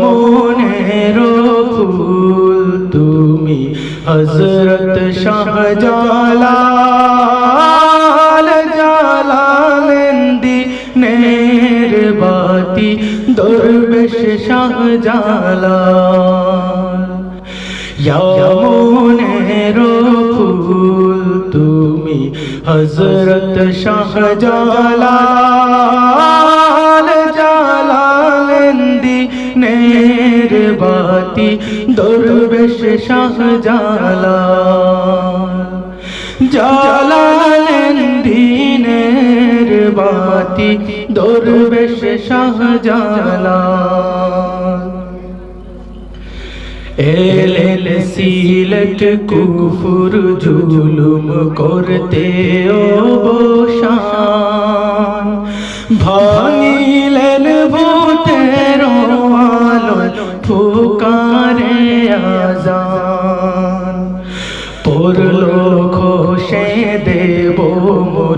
মনের ফুল তুমি হজরত নের বাতি দরবেশ শাহজালাল মনের ফুল তুমি হজরত শাহজালাল দরবেশ শাহজালাল। জালালেন্দি নের বাতি দরবেশ শাহজালাল। এলেন সিলট কুফুর জুলুম করতে অবসান। ভাঙিলেন ভূতের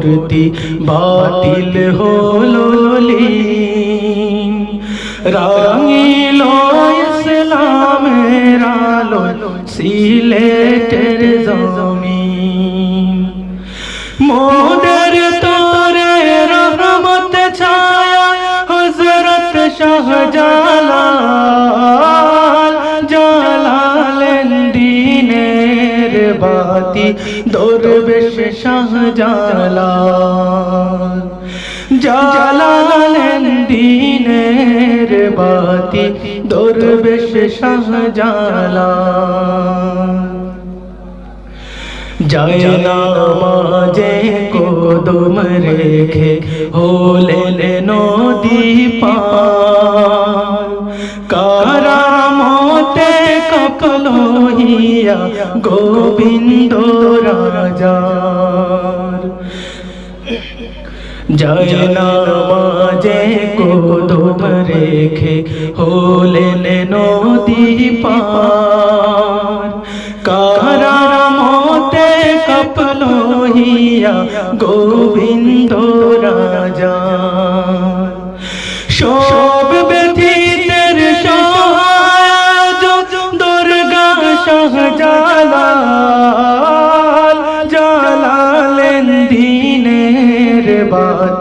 মূর্তি বাতিল হলো রাঙিল ইসলামের আলো সিলেটের জমিন। মোদের তোরে রহমত, ছায়া হজরত শাহজালাল জালালেন দিনের বাতি দরবেশ শাহজালাল। জালালেন দিনের বাতি দরবেশ শাহজালাল। নামাজে কদম রেখে হলেন নদী পার। হিয়া গোবিন্দ রাজার। জয় রেখে হলেন নদী পার। কারামতে কপল হিয়া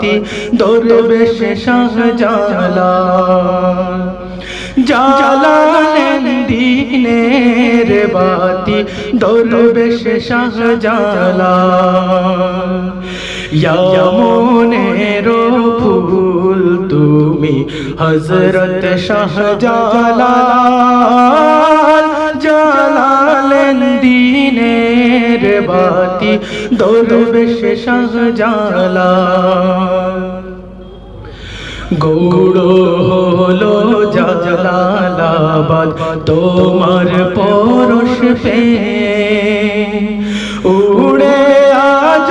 বাতি দরবেশ শাহজালাল। জালালেন দিনের বাতি দরবেশ শাহজালাল। মনের ফুল, তুমি হজরত শাহজালাল। জালালেন দিনের বাতি দরবেশ গৌড় হলো জালালাবাদ তোমার পরশ পে। উড়ে আজ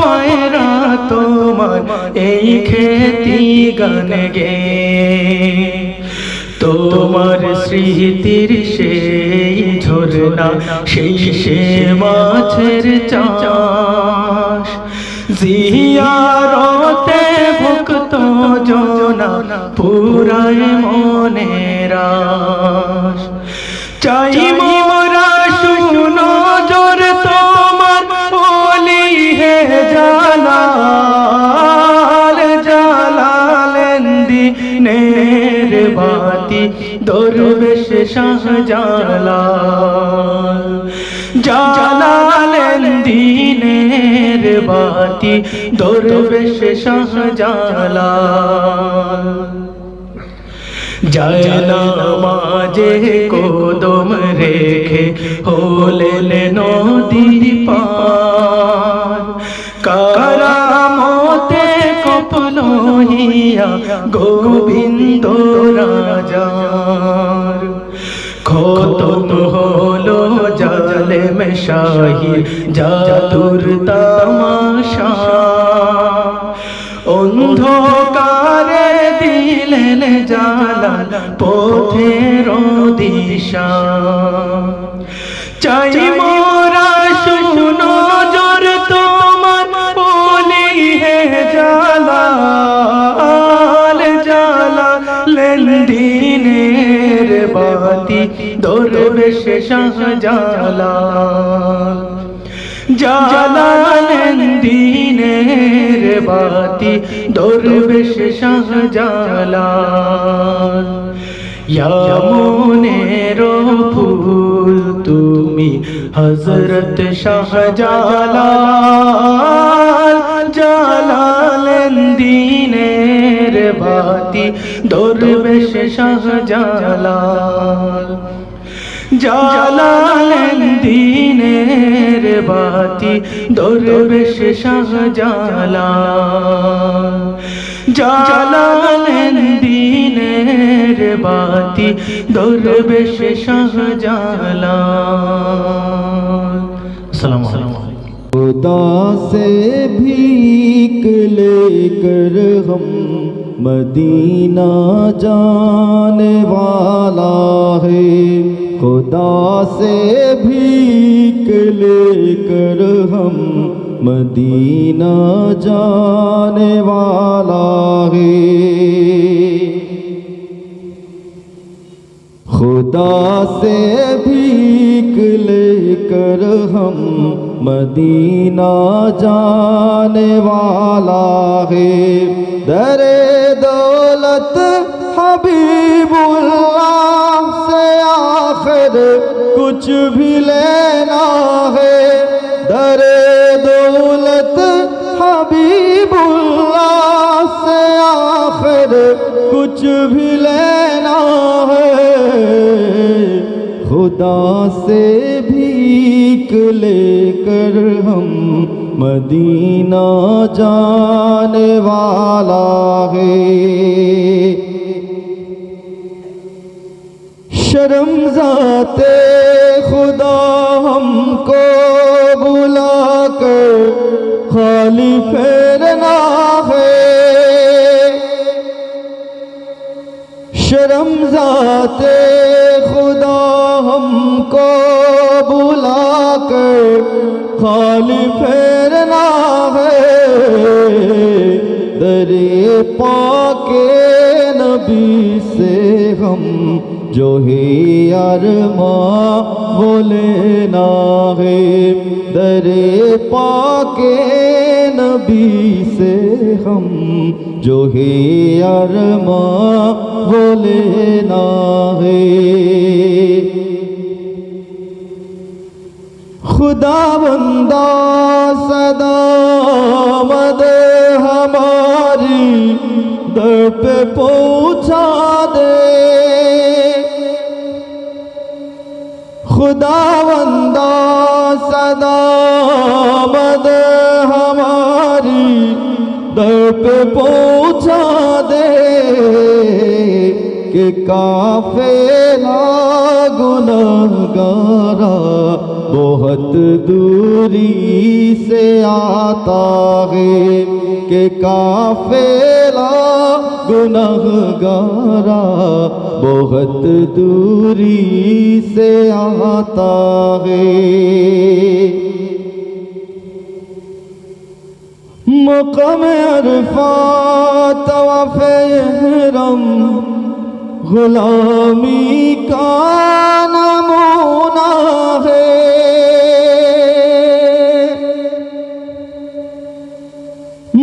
পায়রা তোমার এই খেতি গান গে। তোমার স্মৃতির সেই ঝরনা সেই সে মাছের চাষ। জিয়ারতে ভক্ত জনা পুরায় মনেরা চাই মোরা শুনো জোর তোমার বলি হে জালাল জালালেন দিনের বাতি দরবেশ শাহজালাল। দিনের বাতি দরবেশ শাহজালাল। জয় নামাজে কদম রেখে হলেন নদী পার। কপল হিয়া গোবিন্দ রাজার। খতম হলো জালেম শাহির জাদুর তামাশা। অন্ধকারে দিলেন জালা পথের দিশা। চাই দরবেশ শাহজালাল জালালেন দিনের বাতি দরবেশ শাহজালাল ইয়ামনের ফুল তুমি হজরত শাহজালাল। জালালেন দিনের বাতি দরবেশ শাহজালাল জালালেন দিনের বাতি দরবেশ শাহজালাল জালালেন দিনের বাতি দরবেশ শাহজালাল আসসালামু আলাইকুম खुदा से भीख लेकर हम मदीना जाने वाला है خدا سے بھیک لے کر ہم مدینہ جانے والا ہے۔ خدا سے بھیک لے کر ہم مدینہ جانے والا ہے۔ در دولت حبیب اللہ آخر کچھ بھی لینا ہے۔ در دولت حبیب اللہ سے آخر کچھ بھی لینا ہے۔ خدا سے بھیک لے کر ہم مدینہ جانے والا ہے۔ شرم ذات خدا ہم کو بلا کر خالی پھیرنا ہے۔ شرم ذات خدا ہم کو بلا کر خالی پھیرنا ہے۔ در پاک نبی سے ہم अरमा वो लेना है दरे पाके नबी से हम जो है अरमा वो लेना है खुदा बंदा सदा मद हमारी दर पे पहुंचा خدا بندہ صدا بد ہماری در پہ پہنچا دے۔ کہ کافلا گارا بہت دوری سے آتا ہے کہ کافلا گارا بہت دوری سے آتا ہے۔ مقام عرفات طواف গোলামি কানমোনা হে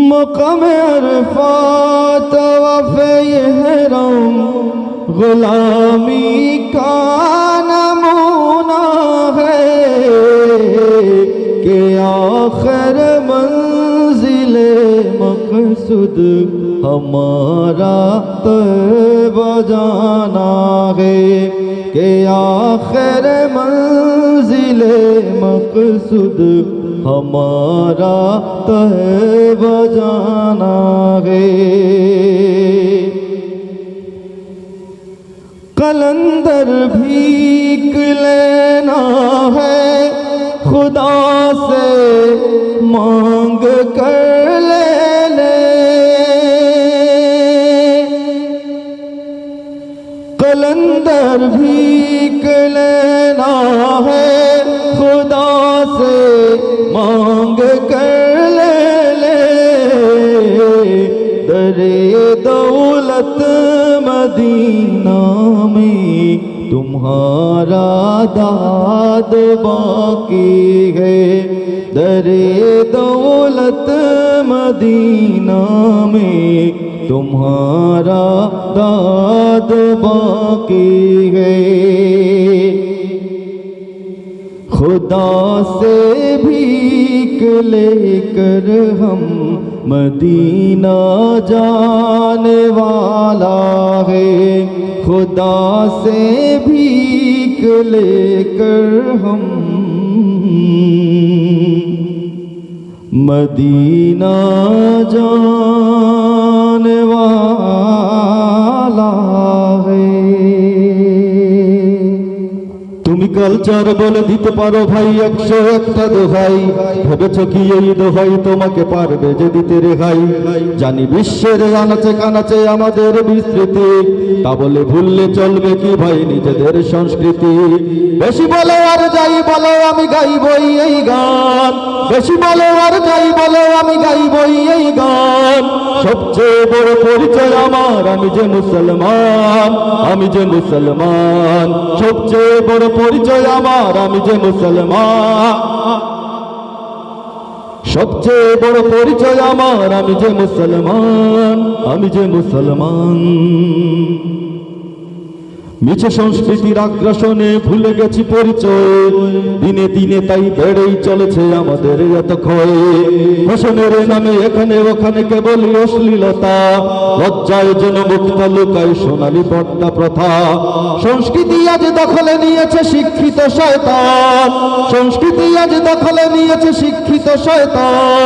মকমে আরফাত ওয়াফে ইহরাম গোলামি কানমোনা হে কে আখরা سد ہمارا طیبہ جانا ہے کہ آخر منزل مقصد ہمارا طیبہ جانا ہے۔ کلندر بھیک لینا ہے، خدا سے مانگ کر ہمارا داد باقی ہے۔ در دولت مدینہ میں تمہارا داد باقی ہے۔ خدا سے بھی نکلے کر ہم مدینہ جانے والا ہے۔ خدا سے بھیک لے کر ہم مدینہ جانے والا ہے۔ কালচার বলে দিতে পারো ভাই, একশো একটা দোহাই। ভেবেছ কি এই দোহাই তোমাকে পারবে যে দিতে রেহাই? জানি বিশ্বের আনাচে কানাচে আমাদের বিস্তৃতি। তা বলে ভুললে চলবে কি ভাই নিজেদের সংস্কৃতি? বেশি বলো আর যাই বলো, আমি গাইবই এই গান। বেশি বলো আর যাই বলো, আমি সবচেয়ে বড় পরিচয় আমার। আমি যে মুসলমান, আমি যে মুসলমান। সবচেয়ে বড় পরিচয় আমার, আমি যে মুসলমান। সবচেয়ে বড় পরিচয় আমার, আমি যে মুসলমান, আমি যে মুসলমান। মিছে সংস্কৃতির আগ্রাসনে ভুলে গেছি পরিচয়। দিনে দিনে তাই বেড়েই চলেছে আমাদের এত ক্ষয় ফ্যাশনের নামে এখানে ওখানে কেবলই অশ্লীলতা। লজ্জায় যেন মুক্তা লুকায় সোনালি পর্দা প্রথা। সংস্কৃতি আজ দখলে নিয়েছে শিক্ষিত শয়তান। সংস্কৃতি আজ দখলে নিয়েছে শিক্ষিত শয়তান।